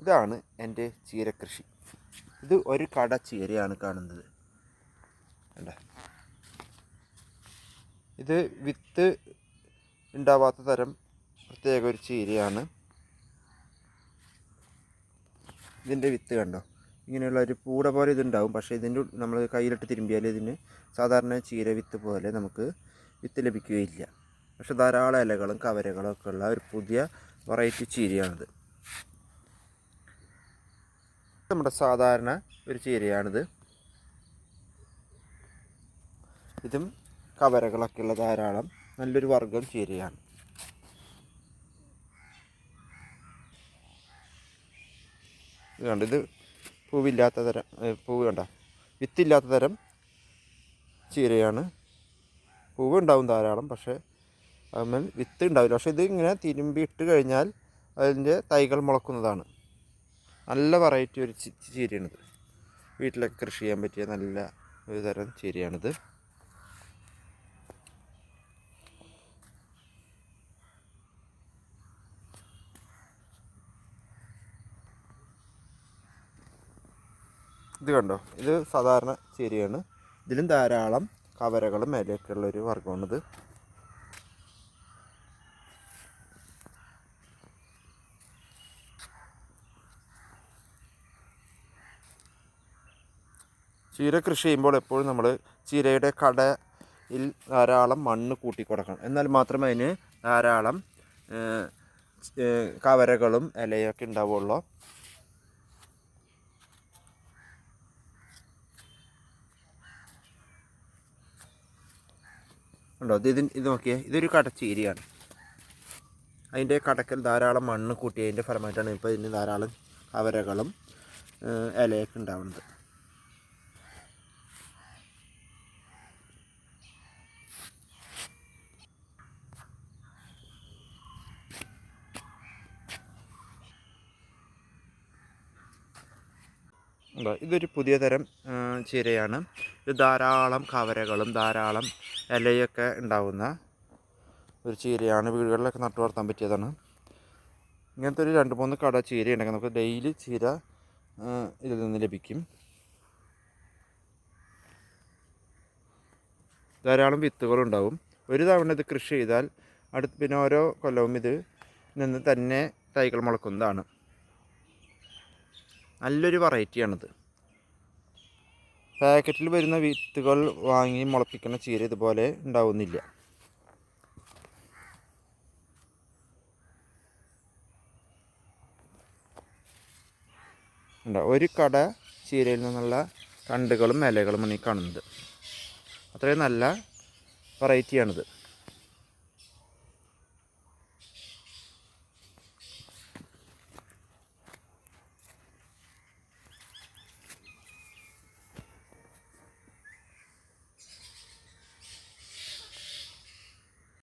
ഇതാണ് എന്റെ ചീരക്കൃഷി. ഇത് ഒരു കട ചീരയാണ് കാണുന്നത്. കണ്ടോ? ഇത് വിത്ത് ഉണ്ടാവാത്ത തരം പ്രത്യേക ഒരു ചീരയാണ്. ഇതിന്റെ വിത്ത് കണ്ടോ? ഇങ്ങനെയുള്ള ഒരു പൂട പോലെ ഇതുണ്ടാവും. പക്ഷേ ഇതിന്റെ നമ്മൾ കയ്യിലിട്ട് തിരുമ്പിയാൽ ഇതിന് സാധാരണ ചീര വിത്ത് പോലെ നമുക്ക് വിത്ത് ലഭിക്കുകയില്ല. പക്ഷെ ധാരാളം ഇലകളും കവരകളും ഒക്കെ ഉള്ള ഒരു പുതിയ വെറൈറ്റി ചീരയാണിത്. നമ്മുടെ സാധാരണ ഒരു ചീരയാണിത്. ഇതും കവരകളൊക്കെ ഉള്ള ധാരാളം നല്ലൊരു വർഗം ചീരയാണ്. ഇത് കണ്ട ഇത് പൂവില്ലാത്ത തരം പൂവ് കണ്ട? വിത്തില്ലാത്ത തരം ചീരയാണ്. പൂവ് ഉണ്ടാവും ധാരാളം പക്ഷേ അതിന്മേൽ വിത്ത് ഉണ്ടാവില്ല. പക്ഷേ ഇത് ഇങ്ങനെ തിരുമ്പി ഇട്ട് കഴിഞ്ഞാൽ അതിന്റെ തൈകൾ മുളക്കുന്നതാണ്. നല്ല വെറൈറ്റി ഒരു ചീരയാണിത്. വീട്ടിലൊക്കെ കൃഷി ചെയ്യാൻ പറ്റിയ നല്ല ഒരു തരം ചീരയാണിത്. ഇത് കണ്ടോ? ഇത് സാധാരണ ചീരയാണ്. ഇതിലും ധാരാളം കവരകളും മേലെയൊക്കെയുള്ളൊരു വർഗമാണിത്. ചീര കൃഷി ചെയ്യുമ്പോൾ എപ്പോഴും നമ്മൾ ചീരയുടെ കടയിൽ ധാരാളം മണ്ണ് കൂട്ടി കൊടുക്കണം. എന്നാൽ മാത്രമേ അതിന് ധാരാളം കവരകളും ഇലയൊക്കെ ഉണ്ടാവുള്ളൂ. ഉണ്ടോ? ഇത് ഇത് നോക്കിയേ ഇതൊരു കടച്ചീരിയാണ് അതിന്റെ കടക്കൽ ധാരാളം മണ്ണ് കൂട്ടിയതിന്റെ ഫലമായിട്ടാണ് ഇപ്പോൾ ഇതിന് ധാരാളം കവരകളും ഇലയൊക്കെ ഉണ്ടാവുന്നത്. ഉണ്ടോ? ഇതൊരു പുതിയ തരം ചീരയാണ്. ഇത് ധാരാളം കവരകളും ധാരാളം ഇലയൊക്കെ ഉണ്ടാവുന്ന ഒരു ചീരയാണ്. വീടുകളിലൊക്കെ നട്ടു വളർത്താൻ പറ്റിയതാണ്. ഇങ്ങനത്തെ ഒരു രണ്ട് മൂന്ന് കട ചീര ഉണ്ടെങ്കിൽ നമുക്ക് ഡെയിലി ചീര ഇതിൽ നിന്ന് ലഭിക്കും. ധാരാളം വിത്തുകളുണ്ടാവും ഒരു തവണ ഇത് കൃഷി ചെയ്താൽ അടുത്ത് പിന്നെ ഓരോ കൊല്ലവും ഇത് നിന്ന് തന്നെ തൈകൾ മുളക്കുന്നതാണ്. നല്ലൊരു വെറൈറ്റിയാണിത് പാക്കറ്റിൽ വരുന്ന വിത്തുകൾ വാങ്ങി മുളപ്പിക്കുന്ന ചീര ഇതുപോലെ ഉണ്ടാവുന്നില്ല. ഉണ്ടോ ഒരു കട ചീരയിൽ നിന്നുള്ള കണ്ടുകളും ഇലകളുമാണ് ഈ കാണുന്നത്. അത്രയും നല്ല വെറൈറ്റിയാണിത്